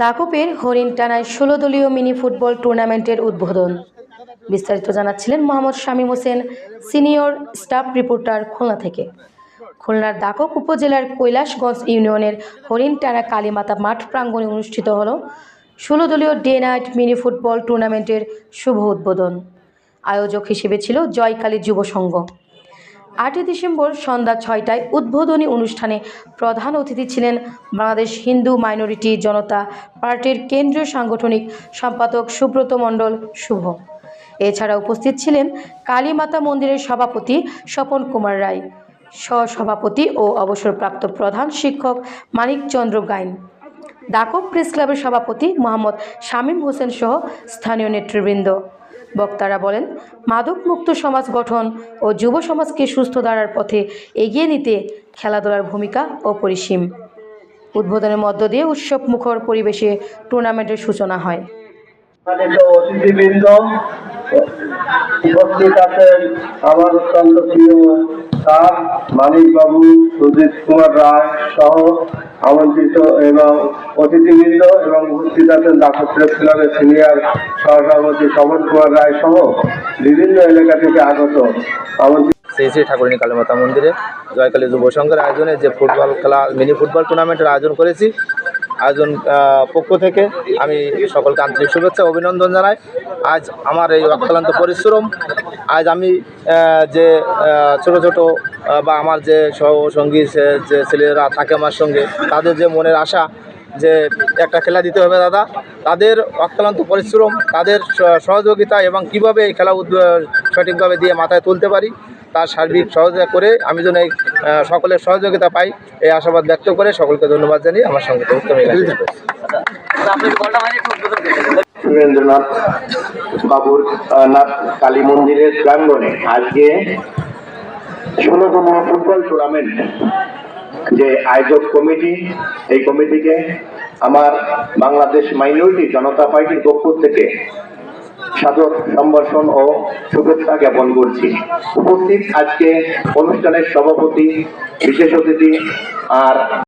দাকপের হরিণটানায় ষোলো দলীয় mini football টুর্নামেন্টের উদ্বোধন। বিস্তারিত জানাচ্ছিলেন Mohammad Shamim Hossain, senior staff reporter Khulna থেকে। খুলনার দাকপ উপজেলার কৈলাসগঞ্জ ইউনিয়নের হরিণটানা কালীমাতা মাঠ প্রাঙ্গণে অনুষ্ঠিত হল ষোলো দলীয় ডে নাইট মিনি ফুটবল টুর্নামেন্টের শুভ উদ্বোধন। আয়োজক হিসেবে ছিল জয়কালী যুব সংঘ। আটই ডিসেম্বর সন্ধ্যা ছয়টায় উদ্বোধনী অনুষ্ঠানে প্রধান অতিথি ছিলেন বাংলাদেশ হিন্দু মাইনরিটি জনতা পার্টির কেন্দ্রীয় সাংগঠনিক সম্পাদক সুব্রত মণ্ডল শুভ। এছাড়া উপস্থিত ছিলেন কালীমাতা মন্দিরের সভাপতি স্বপন কুমার রায়, সহসভাপতি ও অবসরপ্রাপ্ত প্রধান শিক্ষক মানিকচন্দ্র গাইন দাকব প্রেস ক্লাবের সভাপতি মোহাম্মদ শামীম হোসেন সহ স্থানীয় নেতৃবৃন্দ। বক্তারা বলেন, মাদকমুক্ত সমাজ গঠন ও যুব সমাজকে সুস্থ ধারার পথে এগিয়ে নিতে খেলাধুলার ভূমিকা অপরিসীম। উদ্বোধনের মধ্য দিয়ে উৎসব মুখর পরিবেশে টুর্নামেন্টের সূচনা হয়। উপস্থিত আছেন আমার অত্যন্ত প্রিয় স্যার মানিক বাবু সুজিত কুমার রায় সহ আমন্ত্রিত এবং অতিথিবৃন্দ এবং উপস্থিত আছেন প্রেস ক্লাবের সিনিয়র সহসভাপতি সমন কুমার রায় সহ বিভিন্ন এলাকা থেকে আগত আমন্ত্রিত শ্রী শ্রী ঠাকুরিনী কালীমাতা মন্দিরে জয়কালী যুব সংঘের আয়োজনে যে ফুটবল খেলা, মিনি ফুটবল টুর্নামেন্টের আয়োজন করেছি। আয়োজন পক্ষ থেকে আমি সকলকে আন্তরিক শুভেচ্ছা, অভিনন্দন জানাই। আজ আমার এই অক্লান্ত পরিশ্রম আজ আমি যে ছোট ছোট বা আমার যে সহসঙ্গী যে ছেলেরা থাকে আমার সঙ্গে, তাদের যে মনের আশা যে একটা খেলা দিতে হবে দাদা, তাদের অক্লান্ত পরিশ্রম, তাদের সহযোগিতা এবং কীভাবে এই খেলা সঠিকভাবে দিয়ে মাথায় তুলতে পারি, তার সার্বিক সহযোগিতা করে আমি যেন এই সকলের সহযোগিতা পাই, এই আশাবাদ ব্যক্ত করে সকলকে ধন্যবাদ জানিয়ে আমার সঙ্গে। সুরেন্দ্রনাথ বাবুর নাথ কালী মন্দিরের প্রাঙ্গণে আজকে ষোলোতম ফুটবল টুর্নামেন্ট যে আয়োজক কমিটি, এই কমিটিকে আমার বাংলাদেশ মাইনরিটি জনতা পার্টির পক্ষ থেকে সাদর সম্ভাষণ ও শুভেচ্ছা জ্ঞাপন করছি। উপস্থিত আজকে অনুষ্ঠানের সভাপতি বিশেষ অতিথি আর